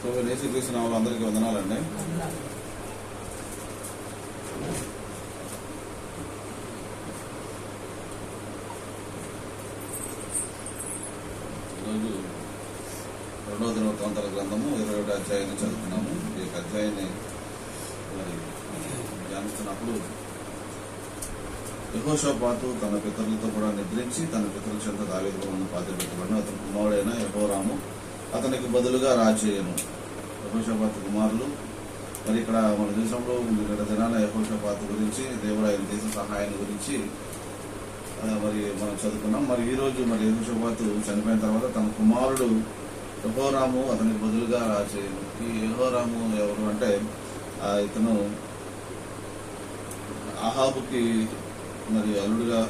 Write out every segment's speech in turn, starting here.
So లేచి చూసిన వాళ్ళందరికీ వందనాలండి. ఈరోజు రెండవ దినవృత్తాంతర గ్రంథము ఇరవై ఒకటి అధ్యాయాన్ని చదువుతున్నాము. ఈ యొక్క అధ్యాయాన్ని మరి ధ్యానిస్తున్నప్పుడు యహోషోపాతు తన పితరులతో కూడా నిద్రించి తన పితరుల చెంత దావేదిగా ఉన్న పాత్ర పెట్టబడిన అతని కుమారుడైన యహోరాము అతనికి బదులుగా రాజేయను యహోషపాత్ కుమారులు. మరి ఇక్కడ మనం చూసినప్పుడు ఇక్కడ దినాల యహోషపాత్ గురించి దేవుడు ఆయన చేసిన సహాయాన్ని గురించి. మరి మనం చదువుకున్నాం. మరి ఈ రోజు మరి యహోషపాత్ చనిపోయిన తర్వాత తన కుమారుడు యహోరాము అతనికి బదులుగా రాజేయను ఈ యహోరాము ఎవరు అంటే ఆ, ఇతను అహాబుకి మరి అల్లుడుగా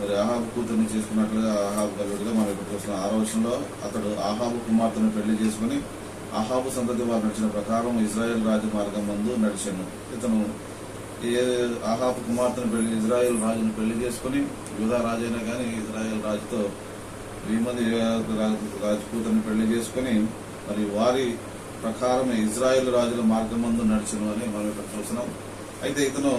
మరి ఆహాబు కూతుర్ని చేసుకున్నట్లుగా ఆహాబు అల్లుడుగా మనం ఇప్పుడు చూస్తున్నాం ఆరో అతడు ఆహాబు కుమార్తెను పెళ్ళి చేసుకుని ఆహాబు సంతతి వారు నడిచిన ప్రకారం ఇజ్రాయెల్ రాజు మార్గం మందు నడిచాను. ఇతను ఏ ఆహాబు కుమార్తెను పెళ్ళి ఇజ్రాయెల్ రాజును పెళ్ళి చేసుకుని యుధా రాజైనా కానీ ఇజ్రాయెల్ రాజుతో వెయ్యి మంది రాజు పెళ్ళి చేసుకుని మరి వారి ప్రకారం ఇజ్రాయెల్ రాజుల మార్గం మందు నడిచను అని మనం ఇక్కడ చూస్తున్నాం అయితే ఇతను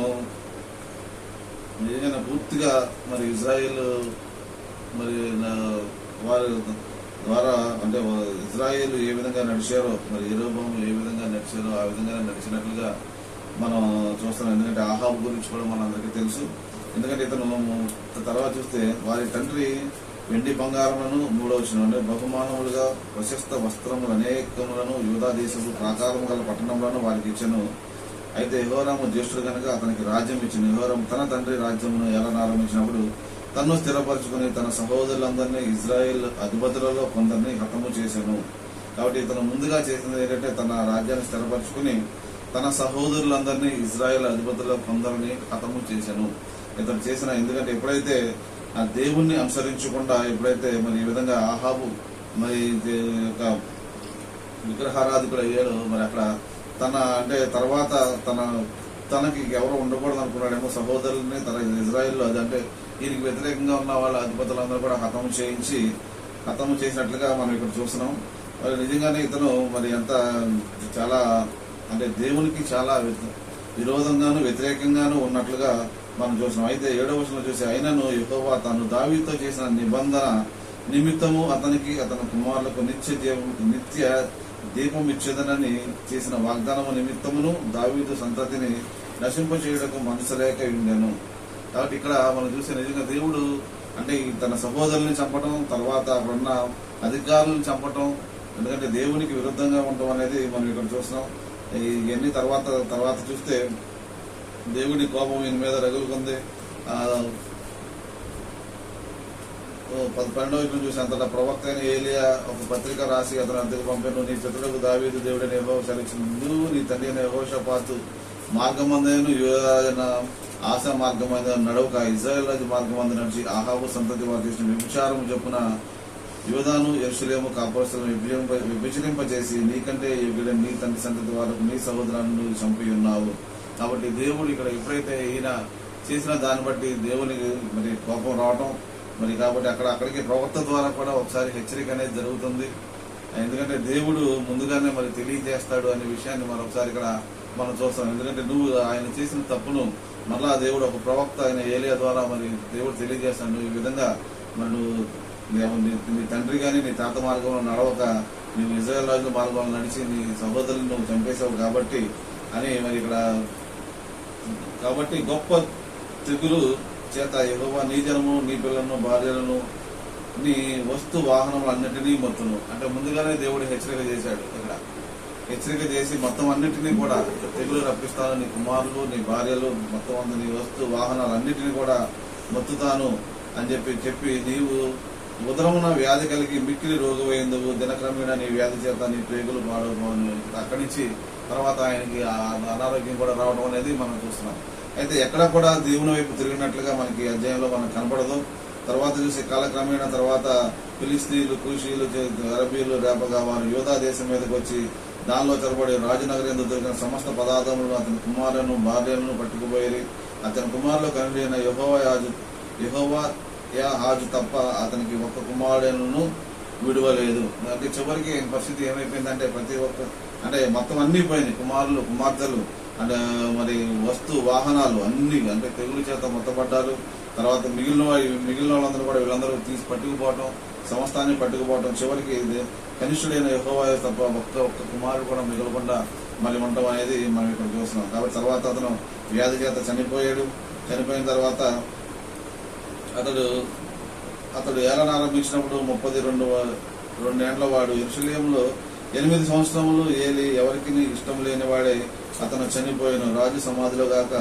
నిజంగా పూర్తిగా మరి ఇజ్రాయెల్ మరి నా- వారి ద్వారా అంటే వా- ఇజ్రాయెల్ ఏ విధంగా నడిచారో మరి ఎరోబం ఏ విధంగా నడిచారో ఆ విధంగా నడిచినట్లుగా మనం చూస్తున్నాం. ఎందుకంటే ఆహాబ్ గురించి కూడా మనందరికీ తెలుసు. ఎందుకంటే ఇతను తర్వాత చూస్తే వారి తండ్రి వెండి బంగారములను మూడవ అంటే బహుమానములుగా ప్రశస్త వస్త్రములు అనేకములను యూదా దేశపు ప్రాకారము గల పట్టణంలోనూ వారికి ఇచ్చను. అయితే యహోరాము జ్యేష్ఠుడు కనుక అతనికి రాజ్యం ఇచ్చిన యహోరం తన తండ్రి రాజ్యమును ఎలా ఆరంభించినప్పుడు తన్ను స్థిరపరచుకుని తన సహోదరులందరినీ ఇజ్రాయెల్ అధిపతులలో కొందరిని హతము చేశాను. కాబట్టి ఇతను ముందుగా చేసింది ఏంటంటే తన రాజ్యాన్ని స్థిరపరచుకుని తన సహోదరులందరినీ ఇజ్రాయెల్ అధిపతుల్లో కొందరిని హతము చేశాను. ఇతను చేసిన ఎందుకంటే ఎప్పుడైతే ఆ దేవుణ్ణి అనుసరించకుండా ఎప్పుడైతే మరి ఈ విధంగా ఆహాబు మరి ఇది యొక్క విగ్రహారాధికుడు అయ్యాడు మరి అక్కడ తన అంటే తర్వాత తన తనకి ఎవరు ఉండకూడదు అనుకున్నాడేమో సహోదరుల్ని తన ఇజ్రాయిల్లో అది అంటే దీనికి వ్యతిరేకంగా ఉన్న వాళ్ళ అధిపతులందరూ కూడా హతము చేయించి హతము చేసినట్లుగా మనం ఇక్కడ చూస్తున్నాం. మరి నిజంగానే ఇతను మరి ఎంత చాలా అంటే దేవునికి చాలా విరోధంగాను వ్యతిరేకంగాను ఉన్నట్లుగా మనం చూసినాం అయితే ఏడవ వచనంలో చూసి అయినను యెహోవా తాను దావితో చేసిన నిబంధన నిమిత్తము అతనికి అతని కుమారులకు నిత్య జీవం నిత్య దీపం ఇచ్చేదనని చేసిన వాగ్దానము నిమిత్తమును దావీదు సంతతిని నశింపచేయుటకు మనసు లేక కాబట్టి ఇక్కడ మనం చూసే నిజంగా దేవుడు అంటే ఈ తన సహోదరుల్ని చంపడం తర్వాత అక్కడున్న అధికారులను చంపటం ఎందుకంటే దేవునికి విరుద్ధంగా ఉండటం అనేది మనం ఇక్కడ చూస్తున్నాం. ఇవన్నీ తర్వాత తర్వాత చూస్తే దేవుడి కోపం ఈయన మీద రగులుకుంది. పన్నెండవ వైపు చూసి అంతటా ప్రవక్త అయిన ఏలియా ఒక పత్రిక రాసి అతను అంతకు పంపాను నీ పితరులకు దావీదు దేవుడైన ఏవో సెలక్షన్ నువ్వు నీ తండ్రి అయిన యెహోషాపాతు మార్గమందైన యువరాజన ఆశ మార్గమైన నడవక ఇజ్రాయల్ రాజు మార్గమందు నడిచి ఆహాబు సంతతి వారు చేసిన విభిచారం చెప్పున యువదాను ఎరుసలేము కాపురస్తులను విభజింప విభజింపజేసి నీకంటే యుగుడని నీ తండ్రి సంతతి వారికి నీ సహోదరాన్ని చంపి ఉన్నావు. కాబట్టి దేవుడు ఇక్కడ ఎప్పుడైతే ఈయన చేసిన దాన్ని బట్టి దేవునికి మరి కోపం రావటం మరి కాబట్టి అక్కడ అక్కడికి ప్రవక్త ద్వారా కూడా ఒకసారి హెచ్చరిక అనేది జరుగుతుంది. ఎందుకంటే దేవుడు ముందుగానే మరి తెలియజేస్తాడు అనే విషయాన్ని మరొకసారి ఇక్కడ మనం చూస్తాం. ఎందుకంటే నువ్వు ఆయన చేసిన తప్పును మరలా దేవుడు ఒక ప్రవక్త అయిన ఏలియా ద్వారా మరి దేవుడు తెలియజేస్తాడు. నువ్వు ఈ విధంగా మరి నువ్వు నీ- తండ్రి కానీ నీ తాత మార్గంలో నడవక నువ్వు ఇజ్రాయల్ రాజు మార్గంలో నడిచి నీ సహోదరుని నువ్వు చంపేశావు కాబట్టి అని మరి ఇక్కడ కాబట్టి గొప్ప తెగులు చేత యెహోవా నీ జనము నీ పిల్లలను భార్యలను నీ వస్తు వాహనములన్నిటినీ మొత్తును. అంటే ముందుగానే దేవుడు హెచ్చరిక చేశాడు ఇక్కడ. హెచ్చరిక చేసి మొత్తం అన్నిటినీ కూడా తెగులు రప్పిస్తాను. నీ కుమారులు నీ భార్యలు మొత్తం అంత నీ వస్తు వాహనాలన్నిటినీ కూడా మొత్తుతాను అని చెప్పి చెప్పి నీవు ఉదరమున వ్యాధి కలిగి మిక్కిలి రోగమైందువు దినక్రమేణ నీ వ్యాధి చేత నీ పేగులు పాడవును. అక్కడి నుంచి తర్వాత ఆయనకి ఆ అనారోగ్యం కూడా రావడం అనేది మనం చూస్తున్నాం. అయితే ఎక్కడ కూడా దేవుని వైపు తిరిగినట్లుగా మనకి అధ్యాయంలో మనకు కనపడదు. తర్వాత చూసి కాలక్రమేణా తర్వాత ఫిలిస్తీన్లు కూషీలు అరబీలు రేపగా వారు యోధా దేశం మీదకి వచ్చి దానిలో చొరబడి రాజనగర్ ఎందుకు దొరికిన సమస్త పదార్థములను అతని కుమారులను భార్యలను పట్టుకుపోయి అతని కుమారులు కనుడైన అయిన యహోవా యాజు యహోవా యా హాజు తప్ప అతనికి ఒక్క కుమారులను విడవలేదు. అంటే చివరికి పరిస్థితి ఏమైపోయిందంటే ప్రతి ఒక్క అంటే మొత్తం అన్ని పోయినాయి. కుమారులు కుమార్తెలు అంటే మరి వస్తు వాహనాలు అన్ని అంటే తెగులు చేత మొత్తపడ్డారు. తర్వాత మిగిలిన మిగిలిన వాళ్ళందరూ కూడా వీళ్ళందరూ తీసి పట్టుకుపోవటం సమస్తాన్ని పట్టుకుపోవటం. చివరికి ఇది కనిష్ఠుడైన యెహోవా తప్ప ఒక్క ఒక్క కుమారుడు కూడా మిగలకుండా మళ్ళీ ఉండటం అనేది మనం ఇక్కడ చూస్తున్నాం. కాబట్టి తర్వాత అతను వ్యాధి చేత చనిపోయాడు. చనిపోయిన తర్వాత అతడు అతడు ఏలన ఆరంభించినప్పుడు ముప్పది రెండు రెండేండ్ల వాడు ఇరుషులేంలో ఎనిమిది సంవత్సరములు ఏలి ఎవరికి ఇష్టం లేని వాడే అతను చనిపోయాను. రాజు సమాధిలో గాక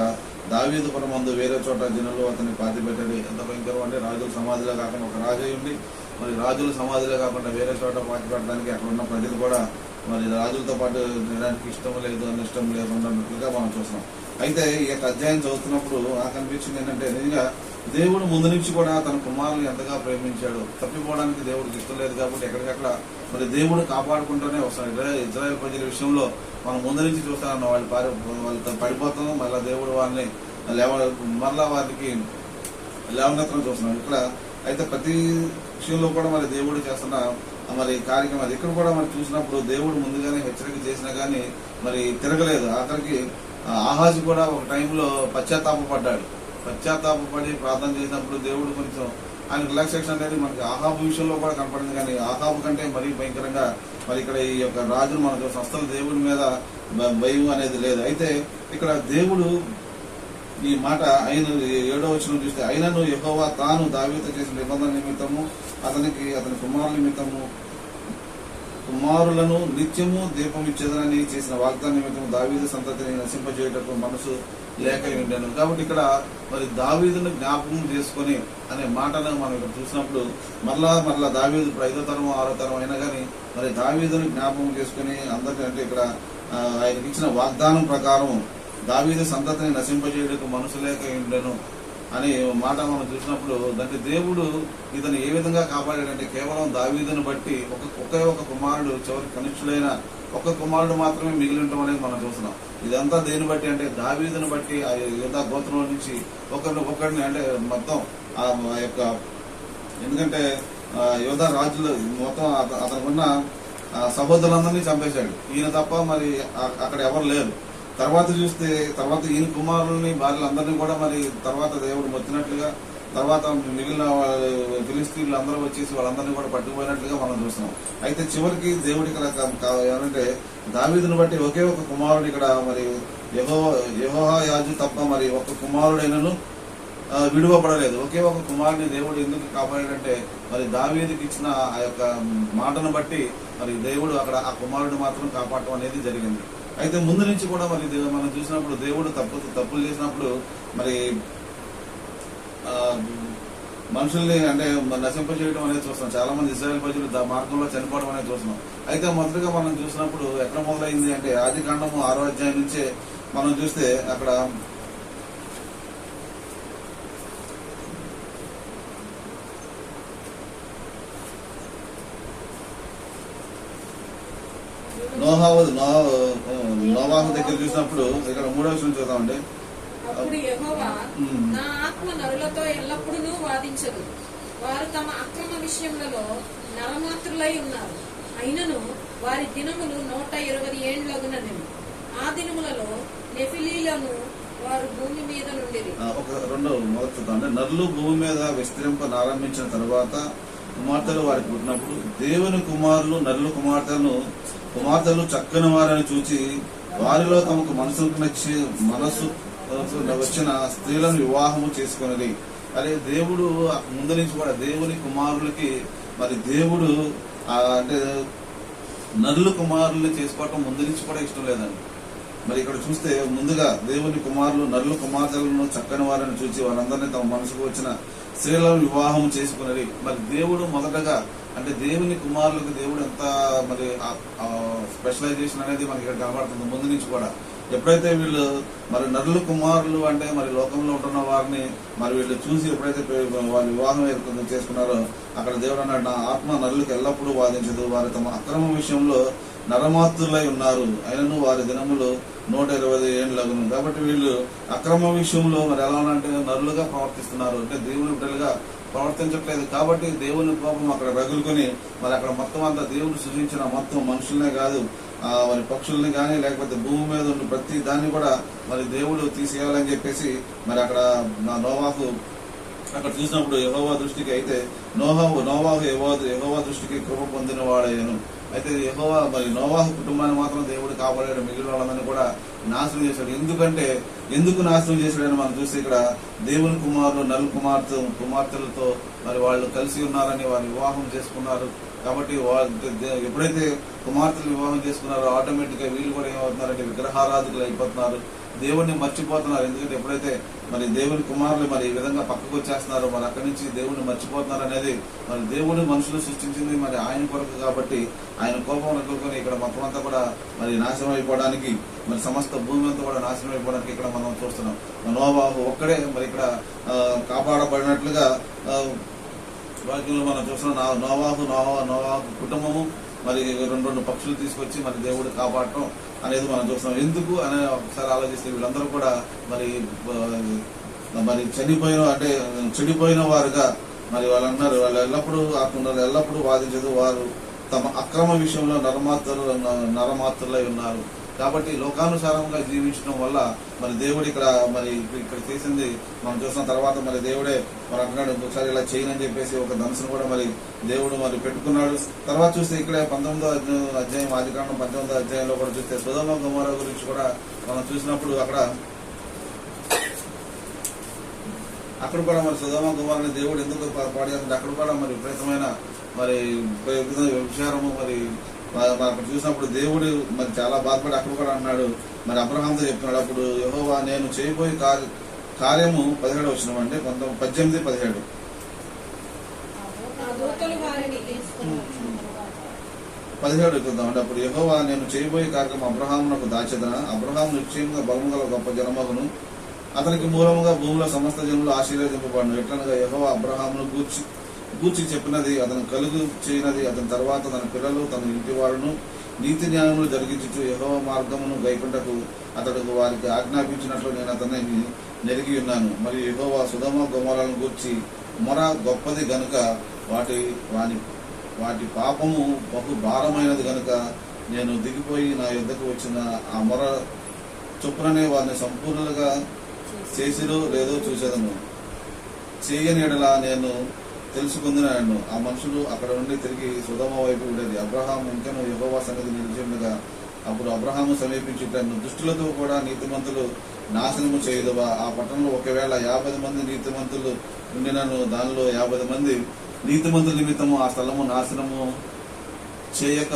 దావీదు పురమందు వేరే చోట జనులు అతన్ని పాతిపెట్టారు ఎంత భయంకరం అంటే రాజుల సమాధిలో కాకుండా ఒక రాజు ఉండి మరి రాజుల సమాధిలో కాకుండా వేరే చోట పాతి పెట్టడానికి అక్కడ ఉన్న ప్రజలు కూడా మరి రాజులతో పాటు తినడానికి ఇష్టం లేదు అని ఇష్టం లేదు మనం చూస్తున్నాం. అయితే ఈ యొక్క అధ్యాయం చదువుతున్నప్పుడు నాకు అనిపించింది ఏంటంటే నిజంగా దేవుడు ముందు నుంచి కూడా తన కుమారుని ఎంతగా ప్రేమించాడు. తప్పిపోవడానికి దేవుడికి ఇష్టం లేదు కాబట్టి ఎక్కడికక్కడ మరి దేవుడు కాపాడుకుంటూనే వస్తాడు. ఇజ్రాయల్ ప్రజల విషయంలో మనం ముందు నుంచి చూస్తానన్న వాళ్ళు పారి వాళ్ళతో పడిపోతాం మళ్ళీ దేవుడు వాళ్ళని లేవ మళ్ళా వారికి లేవనెత్తడం చూస్తున్నాం. ఇక్కడ అయితే ప్రతి విషయంలో కూడా మరి దేవుడు చేస్తున్న మరి కార్యక్రమం అది. ఇక్కడ కూడా మనం చూసినప్పుడు దేవుడు ముందుగానే హెచ్చరిక చేసినా కానీ మరి తిరగలేదు. అతనికి ఆహాజ్ ఆహాజు కూడా ఒక టైంలో పశ్చాత్తాపడ్డాడు పశ్చాత్తాపడి ప్రార్థన చేసినప్పుడు దేవుడు కొంచెం ఆయన రిలాక్సేషన్ అనేది మనకి ఆహాబు విషయంలో కూడా కనపడింది కానీ ఆహాబు కంటే మరీ భయంకరంగా మరి ఇక్కడ ఈ యొక్క రాజును మనకు చూస్తాం దేవుడి మీద భయం అనేది లేదు. అయితే ఇక్కడ దేవుడు ఈ మాట ఆయన ఏడో వచ్చిన చూస్తే అయినను యెహోవా తాను దావిత చేసిన నిబంధన నిమిత్తము అతనికి అతని కుమారుల నిమిత్తము కుమారులను నిత్యము దీపం ఇచ్చేదనని చేసిన వాగ్దాన నిమిత్తం దావీదు సంతతిని నశింపజేయటప్పుడు మనసు లేక ఉండను. కాబట్టి ఇక్కడ మరి దావీదును జ్ఞాపకం చేసుకొని అనే మాటను మనం ఇక్కడ చూసినప్పుడు మరలా మరలా దావీదు ఇప్పుడు ఐదో తరం ఆరో తరం అయినా కానీ మరి దావీదును జ్ఞాపకం చేసుకుని అందరికీ అంటే ఇక్కడ ఆయనకి ఇచ్చిన వాగ్దానం ప్రకారం దావీదు సంతతిని నశింపజేయడానికి మనసు లేక ఉండను. అనే మాట మనం చూసినప్పుడు దానికి దేవుడు ఇతను ఏ విధంగా కాపాడాడంటే కేవలం దావీదును బట్టి ఒక ఒకే ఒక కుమారుడు చివరి కనిష్ఠుడైన ఒక కుమారుడు మాత్రమే మిగిలి ఉండటం అనేది మనం చూస్తున్నాం. ఇదంతా దేని బట్టి అంటే దావీదును బట్టి ఆ యుద్ధ గోత్రం నుంచి ఒకరిని ఒకరిని అంటే మొత్తం ఆ ఆ యొక్క ఎందుకంటే యువత యోధ రాజులు మొత్తం అత- అతనుకున్న సహోదరులందరినీ చంపేశాడు. ఈయన తప్ప మరి అక్కడ ఎవరు లేరు. తర్వాత చూస్తే తర్వాత ఈయన కుమారుల్ని భార్యలందరినీ కూడా మరి తర్వాత దేవుడు మొత్తినట్లుగా తర్వాత మిగిలిన వాళ్ళ- ఫిలిస్తీన్లు అందరూ వచ్చేసి వాళ్ళందరినీ కూడా పట్టుకుపోయినట్లుగా మనం చూస్తున్నాం. అయితే చివరికి దేవుడి ఇక్కడ ఏమంటే దావీదును బట్టి ఒకే ఒక కుమారుడు ఇక్కడ మరి యహో యహోహా యాజు తప్ప మరి ఒక కుమారుడైనను విడువపడలేదు ఒకే ఒక కుమారుని దేవుడు ఎందుకు కాపాడాడంటే మరి దావీదుకి ఇచ్చిన ఆ యొక్క మాటను బట్టి మరి దేవుడు అక్కడ ఆ కుమారుడు మాత్రం కాపాడటం అనేది జరిగింది. అయితే ముందు నుంచి కూడా మరి మనం చూసినప్పుడు దేవుడు తప్పు తప్పులు చేసినప్పుడు మరి ఆ, మనుషుల్ని అంటే నశింప చేయడం అనేది చూస్తున్నాం. చాలా మంది ఇజ్రాయెల్ ప్రజలు మార్గంలో చనిపోవడం అనేది చూస్తున్నాం. అయితే మొదటగా మనం చూసినప్పుడు ఎక్కడ మొదలైంది అంటే ఆది కాండము ఆరో అధ్యాయం నుంచే మనం చూస్తే అక్కడ నోహావు నోవాహు దగ్గర చూసినప్పుడు ఇక్కడ మూడో విషయం చూద్దామండి. అప్పుడు యెహోవా. నా ఆత్మ నరులతో ఎల్లప్పుడూ వాదించదు. వారు తమ అక్రమ విషయములలో నరమాత్రులై ఉన్నారు. అయినను వారి దినములు నూట ఇరవై ఏండ్లగునని ఆ దినములలో నెఫిలీలను వారు భూమి మీద నుండిరి. ఆ, ఒక రెండో మొదటి చూద్దాం నరులు భూమి మీద విస్తరింప ఆరంభించిన తరువాత కుమార్తెలు వారికి పుట్టినప్పుడు దేవుని కుమారులు నరులు కుమార్తెలను కుమార్తెలు చక్కని వారని చూచి వారిలో తమకు మనసుకు నచ్చి మనసు వచ్చిన స్త్రీలను వివాహము చేసుకున్నది అదే దేవుడు ముందు నుంచి కూడా దేవుని కుమారులకి మరి దేవుడు అంటే నరులు కుమారులు చేసుకోవటం ముందు నుంచి కూడా ఇష్టం లేదండి. మరి ఇక్కడ చూస్తే ముందుగా దేవుని కుమారులు నరులు కుమార్తెలను చక్కని వారిని చూసి వారందరినీ తమ మనసుకు వచ్చిన స్త్రీలను వివాహం చేసుకున్నది మరి దేవుడు మొదటగా అంటే దేవుని కుమారులకు దేవుడు ఎంత మరి స్పెషలైజేషన్ అనేది మనకి ఇక్కడ కనబడుతుంది ముందు నుంచి కూడా. ఎప్పుడైతే వీళ్ళు మరి నరులు కుమారులు అంటే మరి లోకంలో ఉంటున్న వారిని మరి వీళ్ళు చూసి ఎప్పుడైతే వారి వివాహం ఏర్పడి చేసుకున్నారో అక్కడ దేవుడు అన్నాడు నా ఆత్మ నరులకు ఎల్లప్పుడూ వాదించదు. వారు తమ అక్రమ విషయంలో నరమాత్రులై ఉన్నారు. అయినను వారి దినములు నూట ఇరవై ఏళ్ళగును. కాబట్టి వీళ్ళు అక్రమ విషయంలో మరి ఎలా అంటే నరులుగా ప్రవర్తిస్తున్నారు. అంటే దేవుని బిడ్డలుగా ప్రవర్తించట్లేదు. కాబట్టి దేవుని కోపం అక్కడ రగులుకొని మరి అక్కడ మొత్తం అంతా దేవుడు సృజించిన మొత్తం మనుషులనే కాదు ఆ, మరి పక్షుల్ని కానీ లేకపోతే భూమి మీద ఉన్న ప్రతి దాన్ని కూడా మరి దేవుడు తీసేయాలని చెప్పేసి మరి అక్కడ నా నోవాహు అక్కడ చూసినప్పుడు యహోవా దృష్టికి అయితే నోహావు నోవాహు యహోవా యహోవా దృష్టికి కృప పొందిన వాడయ్యను అయితే యహోవా మరి నోవాహు కుటుంబాన్ని మాత్రం దేవుడు కాపాడాడు మిగిలిన వాళ్ళని కూడా నాశనం చేశాడు. ఎందుకంటే ఎందుకు నాశనం చేశాడని మనం చూస్తే ఇక్కడ దేవుని కుమారులు నలు కుమార్తె కుమార్తెలతో మరి వాళ్ళు కలిసి ఉన్నారని వారు వివాహం చేసుకున్నారు. కాబట్టి ఎప్పుడైతే కుమార్తెలు వివాహం చేసుకున్నారో ఆటోమేటిక్గా వీళ్ళు కూడా ఏమవుతున్నారంటే విగ్రహారాధకులు అయిపోతున్నారు. దేవుణ్ణి మర్చిపోతున్నారు. ఎందుకంటే ఎప్పుడైతే మరి దేవుని కుమారులు మరి ఈ విధంగా పక్కకు వచ్చేస్తున్నారో మరి అక్కడి నుంచి దేవుణ్ణి మర్చిపోతున్నారు అనేది మరి దేవుడు మనుషులు సృష్టించింది మరి ఆయన కొరకు కాబట్టి ఆయన కోపం రగులుకొని ఇక్కడ మొత్తం అంతా కూడా మరి నాశనం అయిపోవడానికి మరి సమస్త భూమి అంతా కూడా నాశనం అయిపోవడానికి ఇక్కడ మనం చూస్తున్నాం. నోబాబు ఒక్కడే మరి ఇక్కడ కాపాడబడినట్లుగా వాక్యంలో మనం చూస్తున్నాం. నోవాహు నోవా నోవాహు కుటుంబము మరి రెండు రెండు పక్షులు తీసుకొచ్చి మరి దేవుడు కాపాడటం అనేది మనం చూస్తున్నాం. ఎందుకు అనే ఒకసారి ఆలోచిస్తే వీళ్ళందరూ కూడా మరి మరి చనిపోయిన అంటే చెడిపోయిన వారుగా మరి వాళ్ళు అన్నారు. వాళ్ళు ఎల్లప్పుడూ ఆకున్నారు ఎల్లప్పుడూ వాదించదు. వారు తమ అక్రమ విషయంలో నరమాత్రులు నరమాత్రులై ఉన్నారు. కాబట్టి లోకానుసారంగా జీవించడం వల్ల మరి దేవుడు ఇక్కడ మరి ఇక్కడ చేసింది మనం చూసిన తర్వాత మరి దేవుడే మరి అంటున్నాడు ఒకసారి ఇలా చేయనని చెప్పేసి ఒక ధనుసును కూడా మరి దేవుడు మరి పెట్టుకున్నాడు. తర్వాత చూస్తే ఇక్కడ పంతొమ్మిదో అధ్యాయం- అధ్యాయం ఆది కాండం పంతొమ్మిదో అధ్యాయంలో కూడా చూస్తే సుధమ కుమార గురించి కూడా మనం చూసినప్పుడు అక్కడ అక్కడ కూడా మరి సుధమ కుమారుని దేవుడు ఎందుకు పా- పాడేస్తుంటే అక్కడ కూడా మరి విపరీతమైన మరి విపరీతమైన మరి అక్కడ చూసినప్పుడు దేవుడు మరి చాలా బాధపడి అక్కడ కూడా అన్నాడు మరి అబ్రహాంతో చెప్తున్నాడు అప్పుడు యెహోవా నేను చేయబోయే కార్య కార్యము పదిహేడు వచ్చిన అంటే పంతొమ్మిది పద్దెనిమిది పదిహేడు. పదిహేడు చూద్దాం అంటే అప్పుడు యెహోవా నేను చేయబోయే కార్యక్రమం అబ్రహామునకు దాచెదన? అబ్రహాం నిశ్చయంగా బలము గల గొప్ప జనమగును. అతనికి మూలముగా భూమిలో సమస్త జనులు ఆశీర్వదింపబడును. ఎట్లనగా యెహోవా అబ్రహామును గూర్చి గూర్చి చెప్పినది అతను కలుగు చేయనది అతని తర్వాత తన పిల్లలు తన ఇంటి వారును నీతి న్యాయములు జరిగించుచు యహో మార్గమును గైకుంటకు అతడు వారికి ఆజ్ఞాపించినట్లు నేను అతన్ని నెరిగి ఉన్నాను. మరియు యెహోవా సుధమ గుమరాలను గూర్చి మొర గొప్పది గనుక వాటి వాని వాటి పాపము బహు భారమైనది గనుక నేను దిగిపోయి నా యుద్ధకు వచ్చిన ఆ మొర చొప్పుననే వారిని సంపూర్ణంగా చేసిరో లేదో చూసేదను చేయని ఎడలా నేను తెలుసుకుందినాను. ఆ మనుషులు అక్కడ నుండి తిరిగి సుధమ వైపు ఉండేది. అబ్రహాం ఇంకను యహోవా సన్నిధి నిలిచి ఉండగా అప్పుడు అబ్రహాము సమీపించుటను దుష్టులతో కూడా నీతిమంతులు నాశనము చేయదువా? ఆ పట్టణంలో ఒకవేళ యాభై మంది నీతిమంతులు ఉండినను దానిలో యాభై మంది నీతిమంతుల నిమిత్తము ఆ స్థలము నాశనము చేయక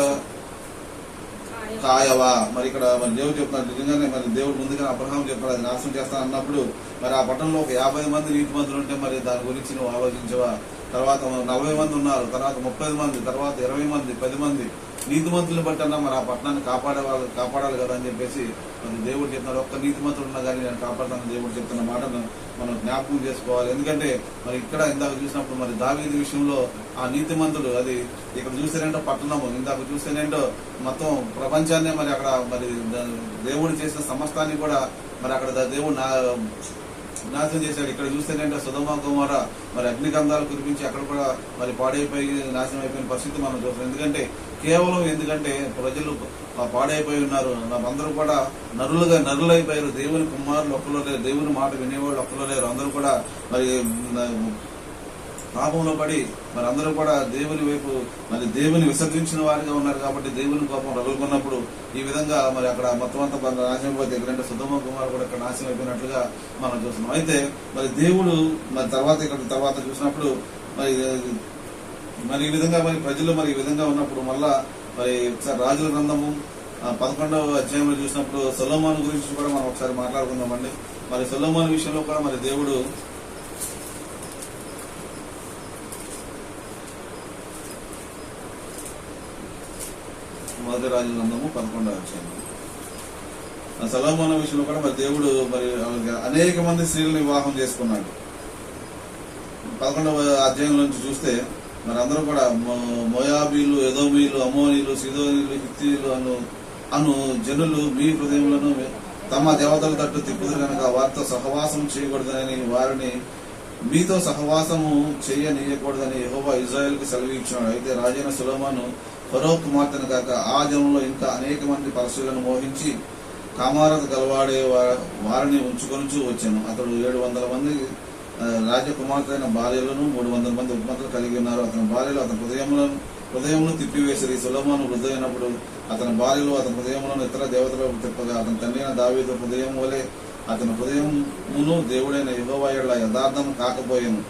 కాయవా? మరి ఇక్కడ మరి దేవుడు చెప్తున్నాడు. నిజంగానే మరి దేవుడు ముందుగా అబ్రహాం చెప్తున్నాడు అది నాశనం చేస్తాను అన్నప్పుడు మరి ఆ పట్టణంలో ఒక యాభై మంది నీతి మంత్రులు ఉంటే మరి దాని గురించి నువ్వు ఆలోచించవా? తర్వాత నలభై మంది ఉన్నారు తర్వాత ముప్పై మంది తర్వాత ఇరవై మంది పది మంది. నీతి మంత్రులు బట్టి అన్నా మరి ఆ పట్టణాన్ని కాపాడే వాళ్ళు కాపాడాలి కదా అని చెప్పేసి మరి దేవుడు చెప్తున్నారు ఒక్క నీతి మంత్రులు ఉన్నా కానీ నేను కాపాడతానని దేవుడు చెప్తున్న మాటను మనం జ్ఞాపకం చేసుకోవాలి. ఎందుకంటే మరి ఇక్కడ ఇందాక చూసినప్పుడు మరి దావీది విషయంలో ఆ నీతి మంత్రులు అది ఇక్కడ చూసేనేంటో పట్టణము ఇందాక చూసేనేంటో మొత్తం ప్రపంచాన్ని మరి అక్కడ మరి దేవుడు చేసిన సమస్తాన్ని కూడా మరి అక్కడ దేవుడు నా నాశనం చేశాడు. ఇక్కడ చూస్తేనంటే సుధమ కుమార మరి అగ్నిగంధాలు కురిపించి అక్కడ కూడా మరి పాడైపోయి నాశనం అయిపోయిన పరిస్థితి మనం చూస్తాం ఎందుకంటే కేవలం ఎందుకంటే ప్రజలు పాడైపోయి ఉన్నారు. అందరూ కూడా నరులుగా నరులైపోయారు. దేవుని కుమారులు ఒక్కలో లేరు. దేవుని మాట వినేవాళ్ళు ఒక్కలో లేరు. అందరూ కూడా మరి పాపంలో పడి మరి అందరూ కూడా దేవుని వైపు మరి దేవుని విసర్జించిన వారిగా ఉన్నారు కాబట్టి దేవుని కోపం రగులుకున్నప్పుడు ఈ విధంగా మరి అక్కడ మొత్తం అంతా మన నాశనం అయిపోతే ఎక్కడంటే సుధమ కుమార్ కూడా ఇక్కడ నాశనం అయిపోయినట్లుగా మనం చూస్తున్నాం. అయితే మరి దేవుడు మరి తర్వాత ఇక్కడ తర్వాత చూసినప్పుడు మరి మరి ఈ విధంగా మరి ప్రజలు మరి ఈ విధంగా ఉన్నప్పుడు మళ్ళా మరి ఒకసారి రాజుల గ్రంథము పదకొండవ అధ్యాయంలో చూసినప్పుడు సొలోమాన్ గురించి కూడా మనం ఒకసారి మాట్లాడుకుందామండి. మరి సొలోమాన్ విషయంలో కూడా మరి దేవుడు మొదటి రాజు గ్రంథము పదకొండవ అధ్యాయం ఆ విషయంలో కూడా మరి దేవుడు మరి అనేక మంది స్త్రీలను వివాహం చేసుకున్నాడు. పదకొండవ అధ్యాయం నుంచి చూస్తే మరి అందరూ కూడా మొయాబీలు మోయాబీలు ఎదోమీలు అమోనీలు సిదోనీలు హిత్తీలు అను అను జనులు మీ హృదయములను తమ దేవతల తట్టు తిప్పుదు కనుక వారితో సహవాసం చేయకూడదని వారిని మీతో సహవాసము చేయనీయకూడదని యహోబా ఇజ్రాయెల్కి సెలవు ఇచ్చినాడు అయితే రాజైన సులోమాను ఫరో కుమార్తెను కాక ఆ జనంలో ఇంకా అనేక మంది పరశులను మోహించి కామారత గలవాడే వారిని ఉంచుకొని వచ్చాను. అతడు ఏడు వందల మంది ఆ, రాజకుమార్తె అయిన భార్యలను మూడు వందల మంది ఉపమంతులు కలిగి ఉన్నారు. అతని భార్యలు అతని హృదయములను హృదయమును ఈ సులభమును వృద్ధైనప్పుడు అతని భార్యలు అతని హృదయములను ఇతర దేవతలకు తిప్పగా అతని తండ్రి అయిన దావీదు హృదయం వలె అతని హృదయమును దేవుడైన యుగవాయుల యథార్థం కాకపోయాను.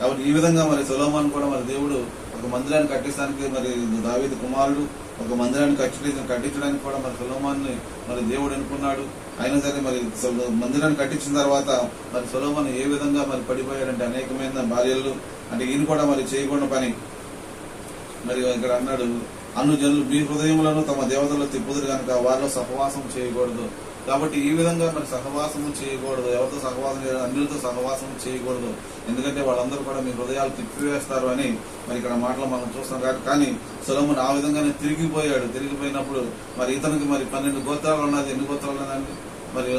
కాబట్టి ఈ విధంగా మరి సులోమాన్ కూడా మరి దేవుడు ఒక మందిరాన్ని కట్టించడానికి మరి దావేది కుమారుడు ఒక మందిరాన్ని కట్టి కట్టించడానికి కూడా మరి సొలోమాన్ని మరి దేవుడు అనుకున్నాడు. అయినా సరే మరి మందిరాన్ని కట్టించిన తర్వాత మరి సులోమాన్ ఏ విధంగా మరి పడిపోయాడంటే అనేకమైన భార్యలు అంటే ఈయన కూడా మరి చేయకుండా పని. మరి ఇక్కడ అన్నాడు అన్ను జనులు మీ హృదయంలోనూ తమ దేవతలు తిప్పుదురు కనుక వారిలో సహవాసం చేయకూడదు. కాబట్టి ఈ విధంగా మరి సహవాసము చేయకూడదు. ఎవరితో సహవాసం చేయకూడదు అన్యులతో సహవాసం చేయకూడదు. ఎందుకంటే వాళ్ళందరూ కూడా మీ హృదయాలు తిప్పివేస్తారు అని మరి ఇక్కడ మాటలు మనం చూస్తాం కాబట్టి. కానీ సులమును ఆ విధంగానే తిరిగిపోయాడు. తిరిగిపోయినప్పుడు మరి ఇతనికి మరి పన్నెండు గోత్రాలు ఉన్నది. ఎన్ని గోత్రాలు ఉన్నదండి? మరి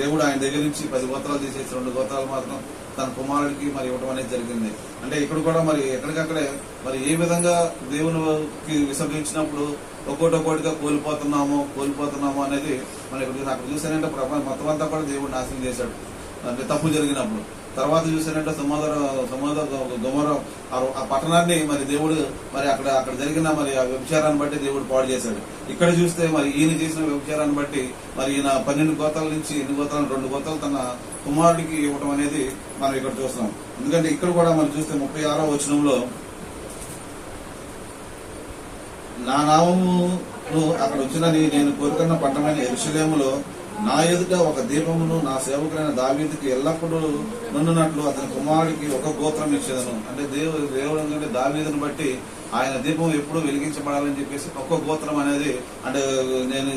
దేవుడు ఆయన దగ్గర నుంచి పది గోత్రాలు తీసేసి రెండు గోత్రాలు మాత్రం తన కుమారుడికి మరి ఇవ్వడం అనేది జరిగింది. అంటే ఇక్కడ కూడా మరి ఎక్కడికక్కడే మరి ఏ విధంగా దేవునికి విసర్జించినప్పుడు ఒక్కోటి ఒక్కోటిగా కోల్పోతున్నామో కోల్పోతున్నామో అనేది మనం ఇక్కడ అక్కడ చూసానంటే ప్రపంచం మొత్తం అంతా కూడా దేవుడు నాశనం చేశాడు. అంటే తప్పు జరిగినప్పుడు. తర్వాత చూసారంటే సముద్ర సముద్ర గుమర ఆ పట్టణాన్ని మరి దేవుడు మరి అక్కడ అక్కడ జరిగిన మరి ఆ వ్యభిచారాన్ని బట్టి దేవుడు పాడు చేశాడు. ఇక్కడ చూస్తే మరి ఈయన చేసిన వ్యభిచారాన్ని బట్టి మరి ఈయన పన్నెండు గోతాల నుంచి ఎన్ని గోతాలు రెండు గోతాలు తన కుమారుడికి ఇవ్వటం అనేది మనం ఇక్కడ చూస్తున్నాం. ఎందుకంటే ఇక్కడ కూడా మనం చూస్తే ముప్పై ఆరో వచనంలో నా నామము అక్కడ వచ్చినని నేను కోరుకున్న పట్టణమైన ఎరుసలేములో నా ఎదుట ఒక దీపమును నా సేవకులైన దావీదికి ఎల్లప్పుడూ నుండునట్లు అతని కుమారుడికి ఒక గోత్రం ఇచ్చేదను. అంటే దేవుడు దేవుడు అంటే దావీదుని బట్టి ఆయన దీపం ఎప్పుడూ వెలిగించబడాలని చెప్పేసి ఒక్క గోత్రం అనేది అంటే నేను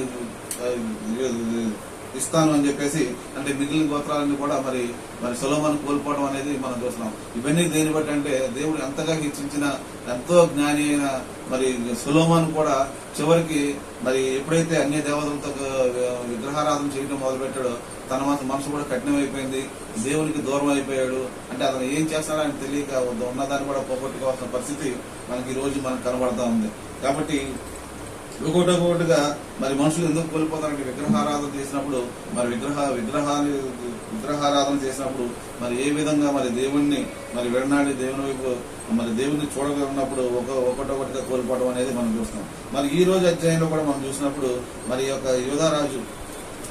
ఇస్తాను అని చెప్పేసి అంటే మిగిలిన గోత్రాలను కూడా మరి మరి సులభం కోల్పోవడం అనేది మనం చూస్తున్నాం. ఇవన్నీ దేని బట్టి అంటే దేవుడు ఎంతగా హెచ్చించిన ఎంతో జ్ఞాని అయిన మరి సులోమాన్ కూడా చివరికి మరి ఎప్పుడైతే అన్ని దేవతలతో విగ్రహారాధన చేయడం మొదలుపెట్టాడో తన మనసు మనసు కూడా కఠినమైపోయింది దేవునికి దూరం అయిపోయాడు. అంటే అతను ఏం చేస్తాడో ఆయన తెలియక ఉన్నదాన్ని కూడా పోగొట్టుకోవాల్సిన పరిస్థితి మనకి ఈ రోజు మనకు కనబడతా ఉంది. కాబట్టి ఒకటి ఒకటిగా మరి మనుషులు ఎందుకు కోల్పోతారంటే విగ్రహారాధన చేసినప్పుడు మరి విగ్రహ విగ్రహాన్ని విగ్రహారాధన చేసినప్పుడు మరి ఏ విధంగా మరి దేవుణ్ణి మరి విడనాడి దేవుని వైపు మరి దేవుణ్ణి చూడగలిగినప్పుడు ఒక ఒకటొకటిగా కోల్పోవడం అనేది మనం చూస్తాం మరి ఈ రోజు అధ్యాయంలో కూడా మనం చూసినప్పుడు మరి యొక్క యోధారాజు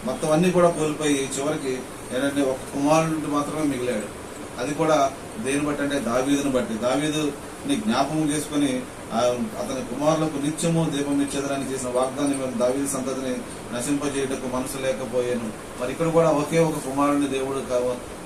మొత్తం అన్ని కూడా కోల్పోయి చివరికి ఏంటంటే ఒక కుమారుడు మాత్రమే మిగిలాడు. అది కూడా దేని బట్టి అంటే దావీదును బట్టి. దావీదు జ్ఞాపకం చేసుకుని అతని కుమారులకు నిత్యము దీపం ఇచ్చేదనని చేసిన వాగ్దానం దావీదు సంతతిని నశింపజేయటకు మనసు లేకపోయాను. మరి ఇక్కడ కూడా ఒకే ఒక కుమారుని దేవుడు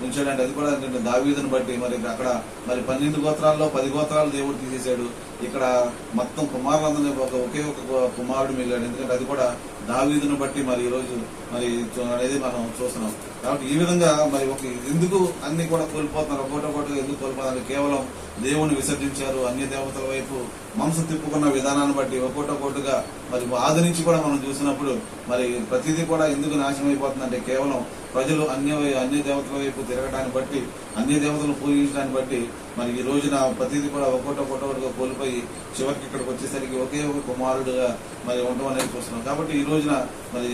ఉంచాడంటే అది కూడా ఏంటంటే దావీదుని బట్టి మరి అక్కడ మరి పన్నెండు గోత్రాల్లో పది గోత్రాలు దేవుడు తీసేశాడు. ఇక్కడ మొత్తం కుమారులందరినీ ఒక ఒకే ఒక కుమారుడు మిగిలాడు. ఎందుకంటే అది కూడా దావీదుని బట్టి మరి ఈ రోజు మరి అనేది మనం చూస్తున్నాం. కాబట్టి ఈ విధంగా మరి ఒక ఎందుకు అన్ని కూడా కోల్పోతున్నారు? ఒకటి ఒకటి ఎందుకు కోల్పోతున్నారు? కేవలం దేవుని విసర్జించారు అన్య దేవతల వైపు మనసు తిప్పుకున్న విధానాన్ని బట్టి ఒకటొకటిగా మరి ఆది నుంచి కూడా మనం చూసినప్పుడు మరి ప్రతిదీ కూడా ఎందుకు నాశనం అయిపోతుందంటే కేవలం ప్రజలు అన్య అన్య దేవతల వైపు తిరగడాన్ని బట్టి అన్య దేవతలను పూజించడాన్ని బట్టి మరి ఈ రోజున ప్రతిదీ కూడా ఒక్కొక్కటి కోల్పోయి చివరికి ఇక్కడికి వచ్చేసరికి ఒకే ఒక కుమారుడుగా మరి ఉండడం అనేది చూస్తున్నాం. కాబట్టి ఈ రోజున మరి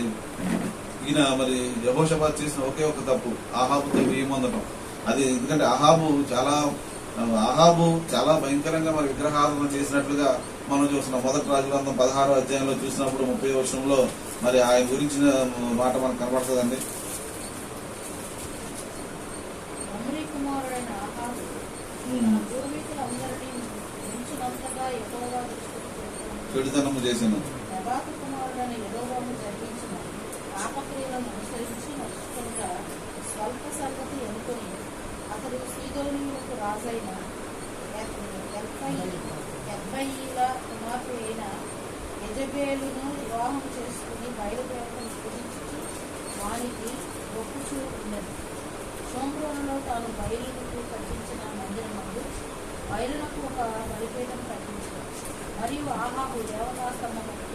ఈయన మరి యహోషబాద్ చేసిన ఒకే ఒక తప్పు ఆహాబుతో వేయమొందటం అది ఎందుకంటే ఆహాబు చాలా ఆహాబు చాలా భయంకరంగా మరి విగ్రహారాధన చేసినట్లుగా మనం చూస్తున్నాం. మొదటి రాజులందం పదహారో అధ్యాయంలో చూసినప్పుడు ముప్పై వర్షంలో మరి ఆయన గురించిన మాట మనకు కనబడుతుందండి. అమ్రీ కుమారుడైన పాపక్రియలను అనుసరించి నడుచుకుంట స్వల్ప సంగతి ఎన్నుకొని అతడు సీదోనీయులకు రాజైన ఎబ్బయిల కుమార్తె అయిన యజబేలును వివాహం చేసుకుని బయలుదేరడం పూజించి వానికి గొప్పుచూ ఉన్నది సోమరంలో తాను బయలుకు కట్టించిన మందిరమందు బయలునకు ఒక బలిపీఠం కట్టించాడు. మరియు ఆహాకు దేవతాస్తంభముకి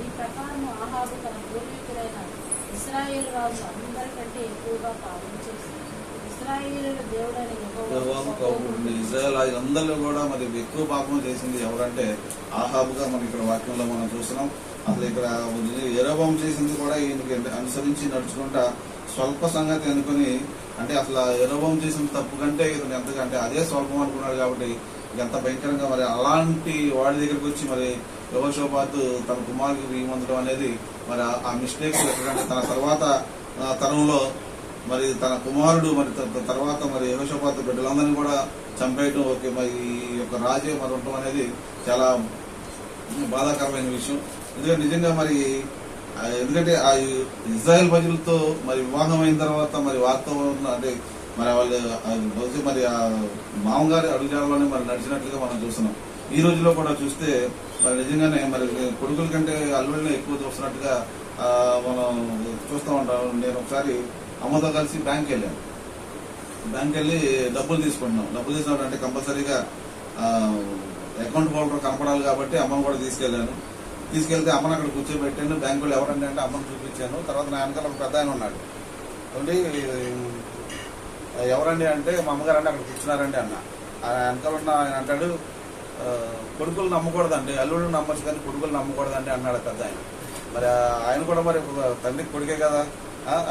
ఈ ప్రకారం ఆహాబు తన పూర్వీకులైన ఇస్రాయేల్ రాజు అందరికంటే ఎక్కువగా పాలన చేసి. ఇజ్రాయెల్ కూడా మరి ఎక్కువ పాపం చేసింది ఎవరంటే ఆహాబుగా మనం ఇక్కడ వాక్యంలో మనం చూస్తున్నాం అసలు ఇక్కడ ఎరవం చేసింది కూడా ఈయనకి అనుసరించి నడుచుకుంటా స్వల్ప సంగతి అనుకుని అంటే అసలు ఎరవం చేసిన తప్పు కంటే ఇతను ఎంతకంటే అదే స్వల్పం అనుకున్నాడు కాబట్టి ఎంత భయంకరంగా మరి అలాంటి వాడి దగ్గరికి వచ్చి మరి యువశోభాత్ తన కుమారుకి వీమందడం అనేది మరి ఆ- మిస్టేక్ మిస్టేక్స్ ఎక్కడంటే తన తర్వాత తరంలో మరి తన కుమారుడు మరి తర్వాత మరి యహోషపాత బిడ్డలందరినీ కూడా చంపేయటం ఓకే మరి ఈ యొక్క రాజే మరి ఉండటం అనేది చాలా బాధాకరమైన విషయం. ఎందుకంటే నిజంగా మరి ఎందుకంటే ఆ ఇజ్రాయెల్ ప్రజలతో మరి వివాహం అయిన తర్వాత మరి వారితో ఉన్న అంటే మరి వాళ్ళు మరి ఆ మామగారి అడుగుజాడలోనే మరి నడిచినట్లుగా మనం చూస్తున్నాం. ఈ రోజులో కూడా చూస్తే మరి నిజంగానే మరి కొడుకుల కంటే అల్లుడిని ఎక్కువ చూస్తున్నట్టుగా మనం చూస్తూ ఉంటాం. నేను ఒకసారి అమ్మతో కలిసి బ్యాంక్ వెళ్ళాను బ్యాంక్ వెళ్ళి డబ్బులు తీసుకుంటున్నాం డబ్బులు తీసుకున్నాం అంటే కంపల్సరీగా అకౌంట్ హోల్డర్ కనపడాలి కాబట్టి అమ్మను కూడా తీసుకెళ్ళాను. తీసుకెళ్తే అమ్మను అక్కడ కూర్చోబెట్టాను. బ్యాంకులో ఎవరండి అంటే అమ్మను చూపించాను. తర్వాత నా వెనకాల ఒక పెద్ద ఆయన ఉన్నాడు. ఉండి ఎవరండి అంటే మా అమ్మగారు అంటే అక్కడ కూర్చున్నారండి అన్న. ఆయన వెనకాల ఉన్న ఆయన అంటాడు కొడుకులు నమ్మకూడదండి అల్లుడు నమ్మచ్చు కానీ కొడుకులు నమ్మకూడదండి అన్నాడు పెద్ద ఆయన. మరి ఆయన కూడా మరి తండ్రి తండ్రికి కొడుకే కదా?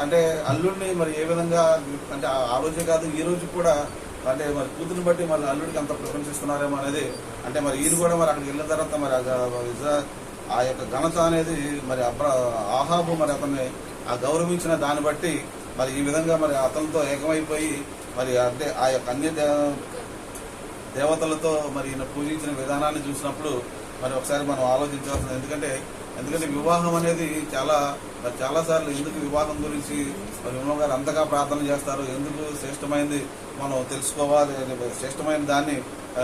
అంటే అల్లుడిని మరి ఏ విధంగా అంటే ఆ- రోజే కాదు ఈ రోజు కూడా అంటే మరి కూతురుని బట్టి మరి అల్లుడికి అంత ప్రిఫరెన్స్ ఇస్తున్నారేమో అనేది అంటే మరి ఈయన కూడా మరి అక్కడికి వెళ్ళిన తర్వాత మరి ఆ ఇజ్రా- ఆ యొక్క ఘనత అనేది మరి అబ్ర ఆహాబు మరి అతన్ని ఆ గౌరవించిన దాన్ని బట్టి మరి ఈ విధంగా మరి అతనితో ఏకమైపోయి మరి అంటే ఆ యొక్క అన్య దేవతలతో మరి ఈయన పూజించిన విధానాన్ని చూసినప్పుడు మరి ఒకసారి మనం ఆలోచించాల్సింది ఎందుకంటే ఎందుకంటే వివాహం అనేది చాలా మరి చాలాసార్లు ఎందుకు వివాహం గురించి మరి విమల గారు అంతగా ప్రార్థన చేస్తారు ఎందుకు శ్రేష్టమైనది మనం తెలుసుకోవాలి అనే శ్రేష్టమైన దాన్ని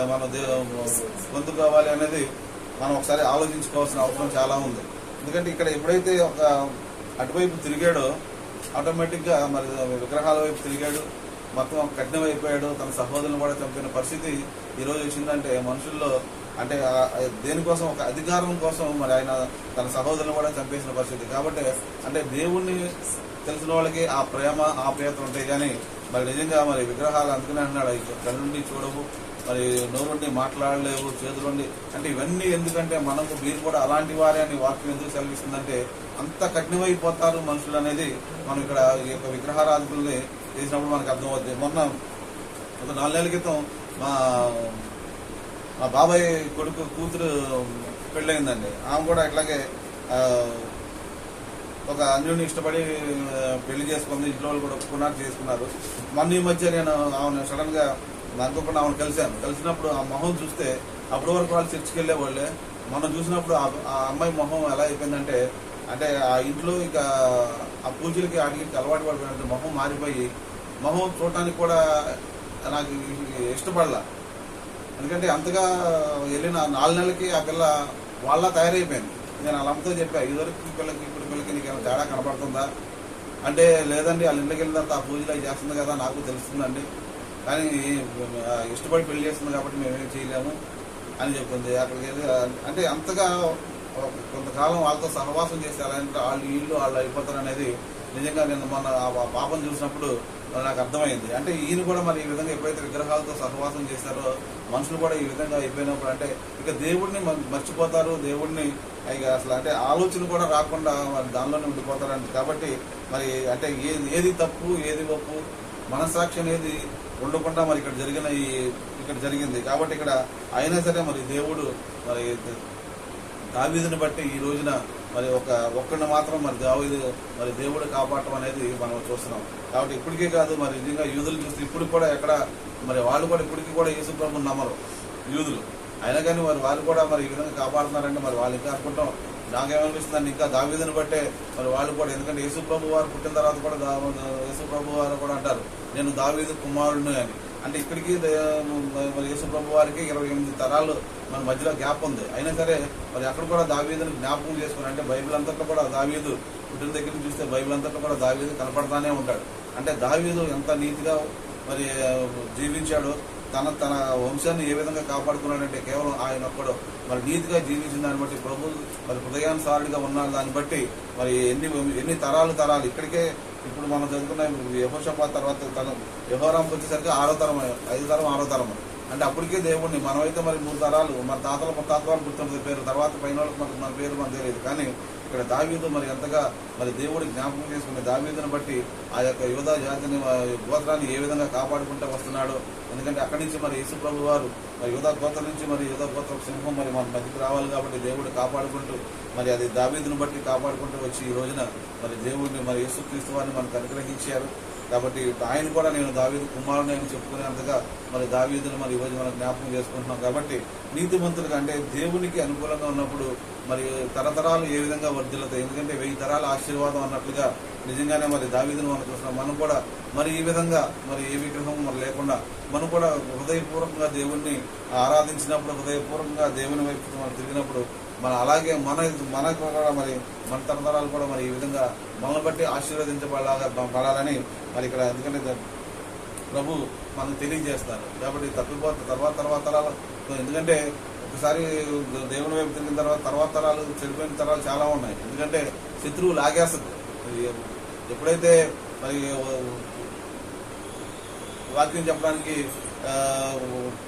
మనం దే- పొందుకోవాలి అనేది మనం ఒకసారి ఆలోచించుకోవాల్సిన అవసరం చాలా ఉంది. ఎందుకంటే ఇక్కడ ఎప్పుడైతే ఒక అటువైపు తిరిగాడో ఆటోమేటిక్గా మరి విగ్రహాల వైపు తిరిగాడు మొత్తం కఠినం అయిపోయాడు తన సహోదరులను కూడా చంపిన పరిస్థితి ఈ రోజు వచ్చిందంటే మనుషుల్లో అంటే దేనికోసం ఒక అధికారం కోసం మరి ఆయన తన సహోదరులను కూడా చంపేసిన పరిస్థితి. కాబట్టి అంటే దేవుణ్ణి తెలిసిన వాళ్ళకి ఆ ప్రేమ ఆప్యాయత ఉంటాయి కానీ మరి నిజంగా మరి విగ్రహాలు అందుకనే అన్నాడు "ఇక కళ్ళుండి చూడవు మరి నోరుండి మాట్లాడలేవు చేతులుండి అంటే ఇవన్నీ ఎందుకంటే మనకు మీరు కూడా అలాంటి వారే అని వాక్యం ఎందుకు సెలవిస్తుందంటే అంత కఠినమైపోతారు మనుషులు అనేది మనం ఇక్కడ ఈ యొక్క విగ్రహారాధకుల్ని చేసినప్పుడు మనకు అర్థమవుతుంది మొన్న ఒక నాలుగు నెలల క్రితం మా మా బాబాయ్ కొడుకు కూతురు పెళ్ళయిందండి. ఆమె కూడా ఇట్లాగే ఒక అన్యుని ఇష్టపడి పెళ్ళి చేసుకుంది. ఇంట్లో వాళ్ళు కూడా ఒప్పుకున్నారు చేసుకున్నారు. మొన్న ఈ మధ్య నేను ఆమెను సడన్గా అనుకోకుండా ఆమెను కలిశాను. కలిసినప్పుడు ఆ మొహం చూస్తే అప్పటి వరకు వాళ్ళు చర్చికి వెళ్ళేవాళ్ళే మనం చూసినప్పుడు ఆ అమ్మాయి మొహం ఎలా అయిపోయిందంటే అంటే ఆ ఇంట్లో ఇక ఆ పూజలకి వాటికి అలవాటు పడిపోయినంత మొహం మారిపోయి మొహం చూడటానికి కూడా నాకు ఇష్టపడలా. ఎందుకంటే అంతగా వెళ్ళిన నాలుగు నెలలకి ఆ పిల్ల వాళ్ళ తయారైపోయింది. నేను వాళ్ళంతా చెప్పా ఇదివరకు పిల్లకి ఇప్పుడు పిల్లకి నీకు ఏమైనా తేడా కనపడుతుందా? అంటే లేదండి వాళ్ళ ఇంటికి వెళ్ళిన తర్వాత ఆ పూజలు అవి చేస్తుంది కదా నాకు తెలుస్తుందండి. కానీ ఇష్టపడి పెళ్ళి చేస్తుంది కాబట్టి మేమేం చేయలేము అని చెప్తుంది అక్కడికి వెళ్ళి అంటే అంతగా కొంతకాలం వాళ్ళతో సహవాసం చేసి అలాంటి వాళ్ళు వీళ్ళు వాళ్ళు అయిపోతారు అనేది నిజంగా నేను మొన్న ఆ పాపం చూసినప్పుడు నాకు అర్థమైంది. అంటే ఈయన కూడా మరి ఈ విధంగా ఎప్పుడైతే విగ్రహాలతో సహవాసం చేశారో మనుషులు కూడా ఈ విధంగా అయిపోయినప్పుడు అంటే ఇక దేవుడిని మర్చిపోతారు దేవుడిని ఇక అసలు అంటే ఆలోచన కూడా రాకుండా మరి దానిలోనే ఉండిపోతారండి కాబట్టి మరి అంటే ఏది ఏది తప్పు ఏది ఒప్పు మనసాక్షి అనేది ఉండకుండా మరి ఇక్కడ జరిగిన ఈ ఇక్కడ జరిగింది. కాబట్టి ఇక్కడ అయినా సరే మరి దేవుడు మరి దావీదుని బట్టి ఈ రోజున మరి ఒక ఒక్కడిని మాత్రం మరి దావీదు మరి దేవుడు కాపాడటం అనేది మనం చూస్తున్నాం. కాబట్టి ఇప్పటికే కాదు మరి నిజంగా యూదులు చూస్తే ఇప్పుడు కూడా ఎక్కడ మరి వాళ్ళు కూడా ఇప్పటికీ కూడా యేసు ప్రభు నమ్మరు. యూదులు. అయినా కానీ మరి వాళ్ళు కూడా మరి ఈ విధంగా కాపాడుతున్నారంటే మరి వాళ్ళు ఇంకా అనుకుంటాం. నాకేమనిపిస్తుంది ఇంకా దావీదుని బట్టే మరి వాళ్ళు కూడా ఎందుకంటే యేసు ప్రభు వారు పుట్టిన తర్వాత కూడా యేసు ప్రభు వారు కూడా అంటారు నేను దావీదు కుమారుడిని అని. అంటే ఇక్కడికి మరి యేసు ప్రభు వారికి ఇరవై ఎనిమిది తరాలు మన మధ్యలో గ్యాప్ ఉంది. అయినా సరే మరి అక్కడ కూడా దావీదుని జ్ఞాపకం చేసుకుని అంటే బైబిల్ అంతట్లో కూడా దావీదు పుట్టిన దగ్గర నుంచి చూస్తే బైబిల్ అంతట్లో కూడా దావీదు కనపడతానే ఉంటాడు. అంటే దావీదు ఎంత నీతిగా మరి జీవించాడో తన తన వంశాన్ని ఏ విధంగా కాపాడుకున్నాడంటే కేవలం ఆయన ఒక్కడు. మరి నీతిగా జీవించిన దాన్ని బట్టి ప్రభు మరి హృదయానుసారుడిగా ఉన్నాడు దాన్ని బట్టి మరి ఎన్ని ఎన్ని తరాలు తరాలు ఇక్కడికే ఇప్పుడు మనం చదువుకున్న. యహోషపా తర్వాత తన యహోరాంకి వచ్చేసరికి ఆరో తరం ఐదు తరం ఆరో తరం. అంటే అప్పటికే దేవుడిని మనమైతే మరి మూడు తరాలు మన తాతల తాతవాళ్ళు గుర్తుంటుంది పేరు. తర్వాత పైన వాళ్ళకి మన పేరు మనకు తెలియదు. కానీ ఇక్కడ దావీదు మరి ఎంతగా మరి దేవుడి జ్ఞాపకం చేసుకునే దావీదును బట్టి ఆ యొక్క యువత జాతిని గోత్రాన్ని ఏ విధంగా కాపాడుకుంటూ వస్తున్నాడో. ఎందుకంటే అక్కడి నుంచి మరి యేసు ప్రభు వారు మరి యువత గోత్రం నుంచి మరి యువత గోత్ర సింహం మరి మన మధ్యకి రావాలి కాబట్టి దేవుడు కాపాడుకుంటూ మరి అది దావీదును బట్టి కాపాడుకుంటూ వచ్చి ఈ రోజున మరి దేవుడిని మరి యేసుక్రీస్తు వారిని మనకు అనుగ్రహించారు. కాబట్టి ఆయన కూడా నేను దావీదు కుమారుని అని చెప్పుకునేంతగా మరి దావీదును మరి ఈరోజు మనం జ్ఞాపకం చేసుకుంటున్నాం కాబట్టి నీతిమంతులుగా అంటే దేవునికి అనుకూలంగా ఉన్నప్పుడు మరి తరతరాలు ఏ విధంగా వర్ధిల్లుతాయి? ఎందుకంటే వెయ్యి తరాల ఆశీర్వాదం అన్నట్లుగా నిజంగానే మరి దావీదును మనం చూస్తున్నాం. మనం కూడా మరి ఈ విధంగా మరి ఏ విగ్రహం మరి లేకుండా మనం కూడా హృదయపూర్వకంగా దేవుణ్ణి ఆరాధించినప్పుడు హృదయపూర్వకంగా దేవుని వైపు మనం తిరిగినప్పుడు మన అలాగే మన మనకు కూడా మరి మన తరతరాలు కూడా మరి ఈ విధంగా మనల్ని బట్టి ఆశీర్వదించబడాలా పడాలని మరి ఇక్కడ ఎందుకంటే ప్రభు మనకు తెలియజేస్తారు. కాబట్టి తప్పిపోతే తర్వాత తర్వాత తరాలు ఎందుకంటే ఒకసారి దేవుని వైపు తిరిగిన తర్వాత తర్వాత తరాలు చెడిపోయిన తరాలు చాలా ఉన్నాయి. ఎందుకంటే శత్రువు లాగేస్తుంది. ఎప్పుడైతే మరి వాక్యం చెప్పడానికి ఆ,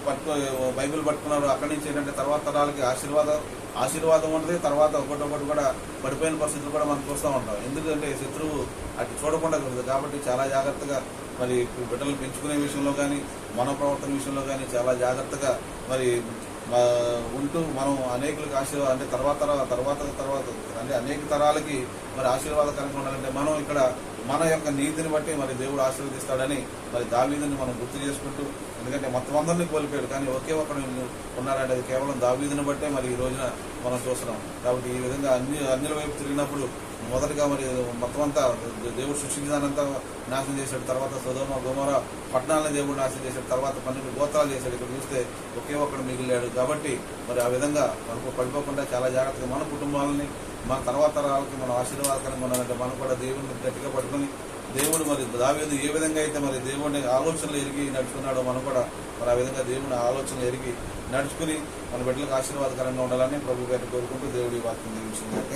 పట్టు బైబిల్ పట్టుకున్నారు. అక్కడి నుంచి ఏంటంటే తర్వాత తరాలకి ఆశీర్వాదం ఆశీర్వాదం ఉంటుంది. తర్వాత ఒకటొకటి ఒకటి కూడా పడిపోయిన పరిస్థితులు కూడా మనం చూస్తూ ఉంటాం. ఎందుకంటే శత్రువు అటు చూడకుండా ఉంటుంది కాబట్టి చాలా జాగ్రత్తగా మరి బిడ్డలు పెంచుకునే విషయంలో కానీ మన ప్రవర్తన విషయంలో కానీ చాలా జాగ్రత్తగా మరి ఉంటూ మనం అనేకులకు ఆశీర్వాద అంటే తర్వాత తర్వాత తర్వాత అంటే అనేక తరాలకి మరి ఆశీర్వాదకరంగా ఉండాలంటే మనం ఇక్కడ మన యొక్క నీతిని బట్టి మరి దేవుడు ఆశీర్వదిస్తాడని మరి దావీదుని మనం గుర్తు చేసుకుంటూ ఎందుకంటే మొత్తం అందరినీ కోల్పోయాడు. కానీ ఒకే ఒకరు ఉన్నారంటే అది కేవలం దావీదుని బట్టే మరి ఈ రోజున మనం చూస్తున్నాం. కాబట్టి ఈ విధంగా అన్ని అన్ని వైపు తిరిగినప్పుడు మొదటగా మరి మొత్తం అంతా దేవుడు సృష్టించడానంతా నాశనం చేశాడు. తర్వాత సుధోమ గుమర పట్టణాలను దేవుడు నాశనం చేశాడు. తర్వాత పన్నెండు గోత్రాలు చేశాడు. ఇక్కడ చూస్తే ఒకే ఒక్కడు మిగిలాడు కాబట్టి మరి ఆ విధంగా మనకు పడిపోకుండా చాలా జాగ్రత్తగా మన కుటుంబాలని మన తర్వాత తరాలకి మనం ఆశీర్వాదకరంగా ఉండాలంటే మనం కూడా దేవుడిని గట్టిగా పట్టుకొని దేవుడు మరి దావేది ఏ విధంగా అయితే మరి దేవుడిని ఆలోచనలు ఎరిగి నడుచుకున్నాడో మనం కూడా మరి ఆ విధంగా దేవుని ఆలోచనలు ఎరిగి నడుచుకుని మన బిడ్డలకు ఆశీర్వాదకరంగా ఉండాలని ప్రభు గారిని కోరుకుంటూ దేవుడి వాక్యం దీవించిందాక